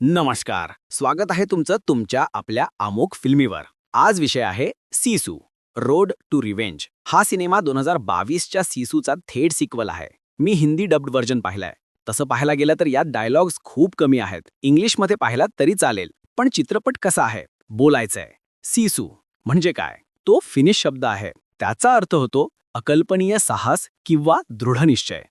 नमस्कार. स्वागत आहे तुमचं तुमच्या आपल्या अमुक फिल्मीवर. आज विषय आहे सीसू रोड टू रिव्हेंज हा सिनेमा दोन हजार बावीसच्या सीसूचा थेट सिक्वल आहे. मी हिंदी डब्ड व्हर्जन पाहिलाय. तसं पाहायला गेलं तर यात डायलॉग्स खूप कमी आहेत. इंग्लिशमध्ये पाहिलात तरी चालेल. पण चित्रपट कसा आहे? बोलायचंय. सीसू म्हणजे काय? तो फिनिश शब्द आहे. त्याचा अर्थ होतो अकल्पनीय साहस किंवा दृढनिश्चय.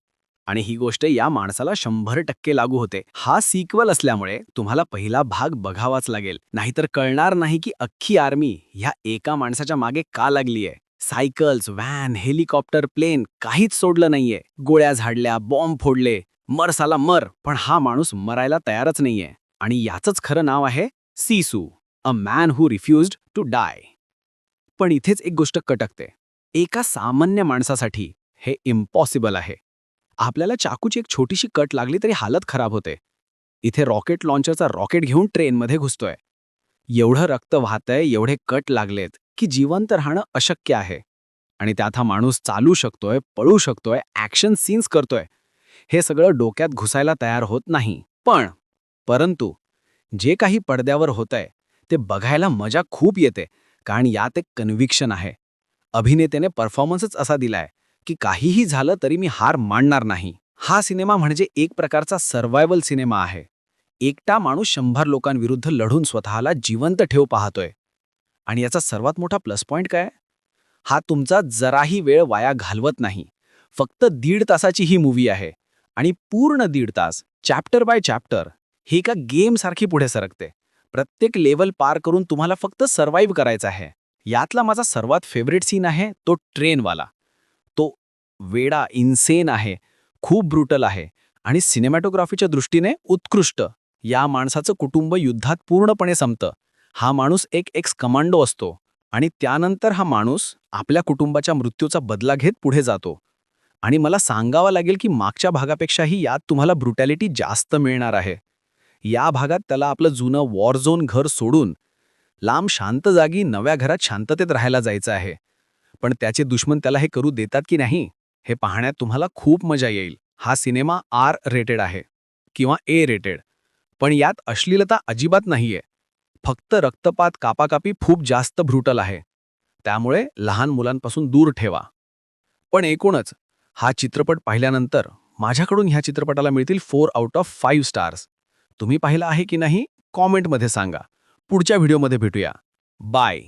आणि ही गोष्ट या माणसाला शंभर टक्के लागू होते. हा सिक्वल असल्यामुळे तुम्हाला पहिला भाग बघावाच लागेल. नाहीतर कळणार नाही की अख्खी आर्मी ह्या एका माणसाच्या मागे का लागलीये. सायकल्स व्हॅन हेलिकॉप्टर प्लेन काहीच सोडलं नाहीये. गोळ्या झाडल्या बॉम्ब फोडले मर साला मर पण हा माणूस मरायला तयारच नाहीये. आणि याचंच खरं नाव आहे Sisu a man who refused to die पण इथेच एक गोष्ट कटकते. एका सामान्य माणसासाठी हे इम्पॉसिबल आहे. आपल्याला चाकूची एक छोटीशी कट लागली तरी हालत खराब होते. इथे रॉकेट लॉन्चरचा रॉकेट घेऊन ट्रेनमध्ये घुसतोय. एवढं रक्त वाहतंय एवढे कट लागलेत की जिवंत राहणं अशक्य आहे. आणि त्यात हा माणूस चालू शकतोय पळू शकतोय ॲक्शन सीन्स करतोय. हे सगळं डोक्यात घुसायला तयार होत नाही. पण परंतु जे काही पडद्यावर होतंय ते बघायला मजा खूप येते कारण यात एक कन्व्हिक्शन आहे. अभिनेतेने परफॉर्मन्सच असा दिलाय. की काहीही झालं तरी मी हार मानणार नाही. हा सिनेमा म्हणजे एक प्रकारचा सर्व्हायवल सिनेमा आहे. एकटा माणूस शंभर लोकांविरुद्ध लढून स्वतःला जिवंत ठेव पाहतोय. आणि याचा सर्वात मोठा प्लस पॉइंट काय? हा तुमचा जराही वेळ वाया घालवत नाही. फक्त दीड तासाची ही मूवी आहे. आणि पूर्ण दीड तास चॅप्टर बाय चॅप्टर ही एका गेमसारखी पुढे सरकते. प्रत्येक लेवल पार करून तुम्हाला फक्त सर्व्हाइव्ह करायचं आहे. यातला माझा सर्वात फेवरेट सीन आहे तो ट्रेनवाला वेडा इन्सेन आहे खूप ब्रुटल आहे आणि सिनेमॅटोग्राफीच्या दृष्टीने उत्कृष्ट. या माणसाचं कुटुंब युद्धात पूर्णपणे संपतं. हा माणूस एक एक्स कमांडो असतो आणि त्यानंतर हा माणूस आपल्या कुटुंबाच्या मृत्यूचा बदला घेत पुढे जातो. आणि मला सांगावं लागेल की मागच्या भागापेक्षाही यात तुम्हाला ब्रुटॅलिटी जास्त मिळणार आहे. या भागात त्याला आपलं जुनं वॉर झोन घर सोडून लांब शांत जागी नव्या घरात शांततेत राहायला जायचं आहे. पण त्याचे दुश्मन त्याला हे करू देतात की नाही? हे पाहण्यात तुम्हाला खूप मजा येईल. हा सिनेमा आर रेटेड आहे किंवा ए रेटेड. पण यात अश्लीलता अजिबात नाहीये. फक्त रक्तपात कापाकापी खूप जास्त ब्रुटल आहे. त्यामुळे लहान मुलांपासून दूर ठेवा. पण एकूणच हा चित्रपट पाहिल्यानंतर माझ्याकडून ह्या चित्रपटाला मिळतील four out of five stars. तुम्ही पाहिला आहे की नाही? कॉमेंटमध्ये सांगा. पुढच्या व्हिडिओमध्ये भेटूया. बाय.